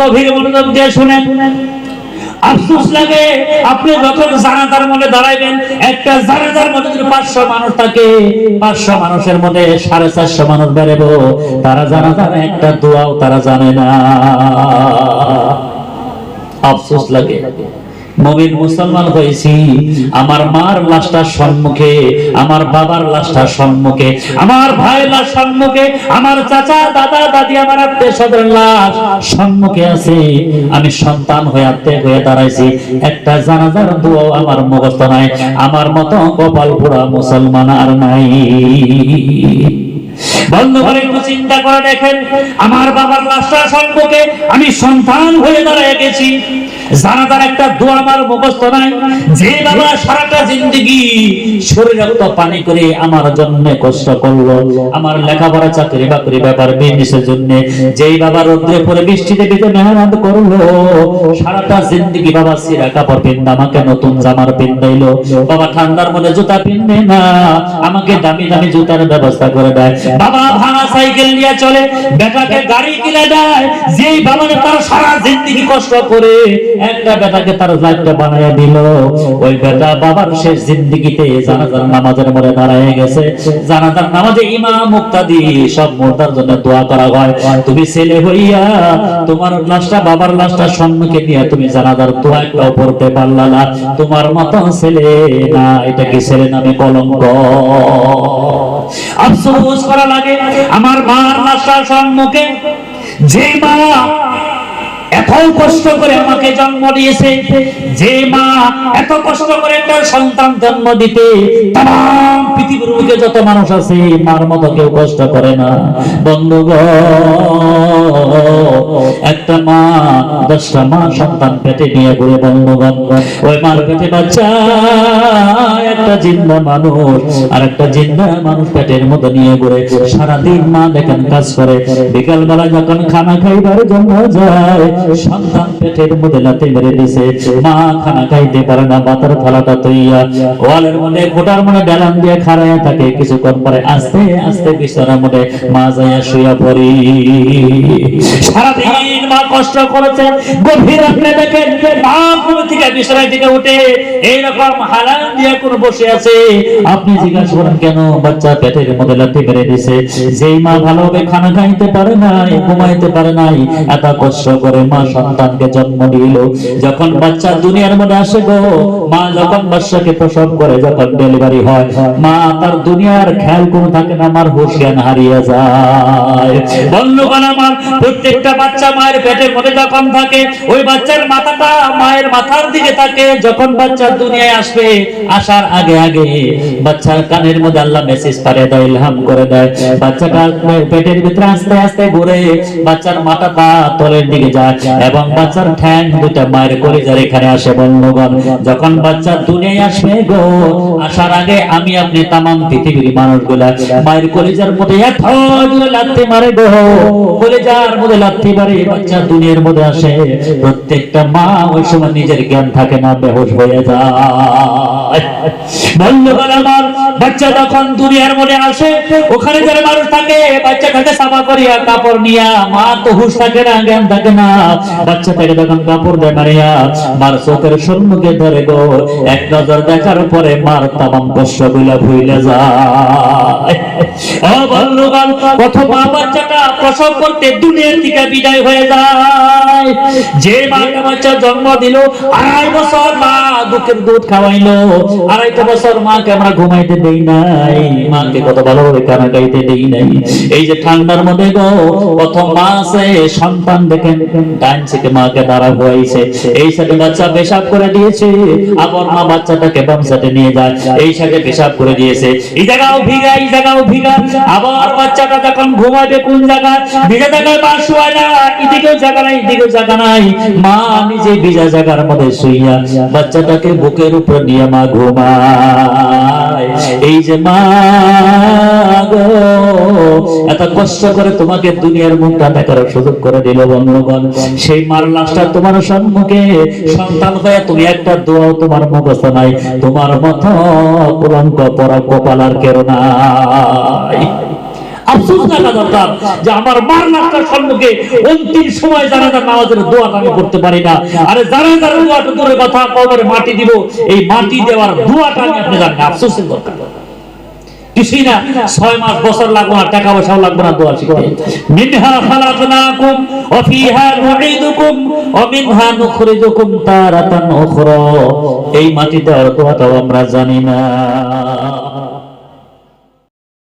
গভীর মনোযোগ দিয়ে শুনেন। আফসোস লাগে, আপনি যখন দাঁড়াইবেন, একটা মধ্যে যদি পাঁচশো মানুষ থাকে, পাঁচশো মানুষের মধ্যে সাড়ে চারশো মানুষ বেরোবো তারা জানাজার একটা দোয়াও তারা জানে না। আফসোস লাগে। মমিন মুসলমান হয়েছি, আমার মার লাশটার সম্মুখে, আমার বাবার লাশটার সম্মুখে, আমার ভাইয়ের লাশ সম্মুখে, আমার চাচা, দাদা, দাদি, আমার আত্মীয় স্বজনের লাশ সম্মুখে আছে। আমি সন্তান হয়ে, আত্মীয় হয়ে দাঁড়াইছি। একটা জানাজার দোয়াও আমার মুখস্থ নাই। আমার মতো কপাল পোড়া মুসলমান আর নাই। বন্ধু করে একটু চিন্তা করে দেখেন, আমার বাবার সম্পর্কে আমি সন্তান হয়ে দাঁড়ায় গেছি। যে বাবা করে বৃষ্টিতে বাবা পিন্দা আমাকে নতুন জামার পিন্দাইলো বাবা ঠান্ডার মধ্যে জুতা পিনবে না, আমাকে দামি দামি জুতার ব্যবস্থা করে দেয়। বাবা ভাঙা সাইকেল নিয়ে চলে। বেটাকে গাড়ি কিনে দেয়। যেই বাবা তার সারা জিন্দগি কষ্ট করে, একটা বেটাকে তার লাইফটা বানায় দিল। ওই বেটা বাবার শেষ জিন্দগিতে জানাজার নামাজের মধ্যে দাঁড়ায় গেছে। জানাজার নামাজে ইমাম মুক্তাদি সব মুর্দার জন্য দোয়া করা হয়। তুমি ছেলে হইয়া তোমার লাশটা, বাবার লাশটা সম্মুখে নিয়ে তুমি জানাজার দোয়া একটাও পড়তে পারলা না। তোমার মতো ছেলে না, এটা কি ছেলে নামে কলঙ্ক? আফসোস করা লাগে। আমার মার লাশটার সম্মুখে যে মা এত কষ্ট করে আমাকে জন্ম দিয়েছে যে মা এত কষ্ট করে একটা সন্তান জন্ম দিতে তাম পৃথিবীর বুকে যত মানুষ আছে, মার মতো কেউ কষ্ট করে না। বন্ধুগণ, একটা মা, দশটা মা সন্তান পেটে নিয়ে ঘুরে বন্ধুগণ, ওই মার পেটে বাচ্চা, একটা জিন্দা মানুষ আর একটা জিন্দা মানুষ পেটের মতো নিয়ে ঘুরে সারাদিন মা দেখেন কাজ করে। বিকাল বেলা যখন খানা খাইবার জন্য যায় সন্তান পেটের মধ্যে লাতে মেরে দিছে মা খানা খাইতে পারে না, মাথার থালাটা তৈয়া। ওয়ালের মধ্যে গোটার মনে ডালান দিয়ে খাড়ায় থাকে। কিছুক্ষণ পরে আস্তে আস্তে বিছানার মধ্যে মা যাইয়া শুয়া পড়ি। সারাদিন মা কষ্ট করেছে। গভীর রাত্রে দেখেন মা ঘুম থেকে বিছানায় থেকে উঠে এইরকম হালান দিয়ে কোন বসে আছে। আপনি জিজ্ঞাসা করেন, কেন বাচ্চা পেটের মধ্যে লাথি মেরে দিছে যেই মা ভালোভাবে খানা খাইতে পারে নাই, ঘুমাইতে পারে নাই, এত কষ্ট করে মা সন্তানকে জন্ম দিল। যখন বাচ্চা দুনিয়ার মধ্যে আসে গো, মা যখন বাচ্চাকে প্রসব করে, যখন ডেলিভারি হয়, মা তার দুনিয়ার খেয়াল কোনো থাকে না আমার হুশ জ্ঞান হারিয়ে যায়। বন্ধুগণ আমার, প্রত্যেকটা বাচ্চা মায়ের পেটে মধ্যে যখন থাকে, ওই বাচ্চার মাথাটা মায়ের মাথার দিকে থাকে যখন বাচ্চা দুনিয়ায় আসবে, আসার আগে আগে বাচ্চার কানের মধ্যে আল্লাহ মেসেজ পারে দেয়, ইলহাম করে দেয়। বাচ্চাটা পেটের ভিতরে আস্তে আস্তে ঘুরে বাচ্চার মাথাটা তলের দিকে যায় এবং বাচ্চার ঠ্যাং দুটা মায়ের কলিজার এখানে আসে, বন্ধুগণ। যখন বাচ্চা দুনিয়ায় আসবে গো, আসার আগে আমি আপনি তামাম পৃথিবীর মানুষগুলা মায়ের কলিজার মধ্যে এত লাথি মারে গো। কলিজার মধ্যে লাথি মারে বাচ্চা দুনিয়ার মধ্যে আসে। প্রত্যেকটা মা ওই সময় নিজের জ্ঞান থাকে না বেহস হয়ে যায়। দেখার পরে মার তামাম কষ্ট ভুলে যায়। ও বন্ধুগণ বাচ্চাটা প্রসব করতে দুনিয়ার থেকে বিদায় হয়ে যায়। যে মাকে বাচ্চা জন্ম দিল, আড়াই বছর মা দুঃখের দুধ খাওয়াইলো। আড়াইটা বছর মাকে আমরা ঘুমাইতে দেই নাই। মাকে কত ভালোভাবে কানা গাইতে দেই নাই। এই যে ঠান্ডার মধ্যে গো, প্রথম মাসে সন্তান দেখেন ডাইন থেকে মাকে দাঁড়া হয়েছে এই সাথে বাচ্চা পেশাব করে দিয়েছে, আবার মা বাচ্চাটাকে বাম সাথে নিয়ে যায়। এই সাথে পেশাব করে দিয়েছে। এই জায়গাও ভিগা, এই জায়গাও ভিগা। আবার বাচ্চাটা যখন ঘুমাবে কোন জায়গায়? ভিজা জায়গায় মা শুয়ায় না, এদিকেও জায়গা নাই, এদিকেও জায়গা নাই। মা নিজে ভিজা জায়গার মধ্যে শুইয়া বাচ্চাটাকে বুকের উপর নিয়ে মা ঘুমায়। এই যে মা গো, এত কষ্ট করে তোমাকে দুনিয়ার মুখটা দেখার সুযোগ করে দিল বন্ধুগণ। সেই মার লাশটা তোমার সম্মুখে, সন্তান হয়ে তুমি একটা দোয়াও তোমার মুখস্থ নাই। তোমার মতো কলঙ্ক পরা কপাল আর কেরো নাই। আফসোস থাকা দরকার যে আমার মার লাখটার সম্মুখে অন্তিম সময় জানাজার নামাজের দোয়াটা আমি করতে পারি না। আরে জানাজার দোয়াটা দূরে কথা কবরে মাটি দিব, এই মাটি দেওয়ার দোয়াটা আমি আপনি জানেন আফসোসের দরকার। কিছুই না, ছয় মাস বছর লাগবে না, টাকা পয়সাও লাগবে না, দোয়া মিনহা ফিহা মিনহা নুখরিজুকুম তারাতান উখরা। এই মাটি দেওয়ার দোয়াটাও আমরা জানি না।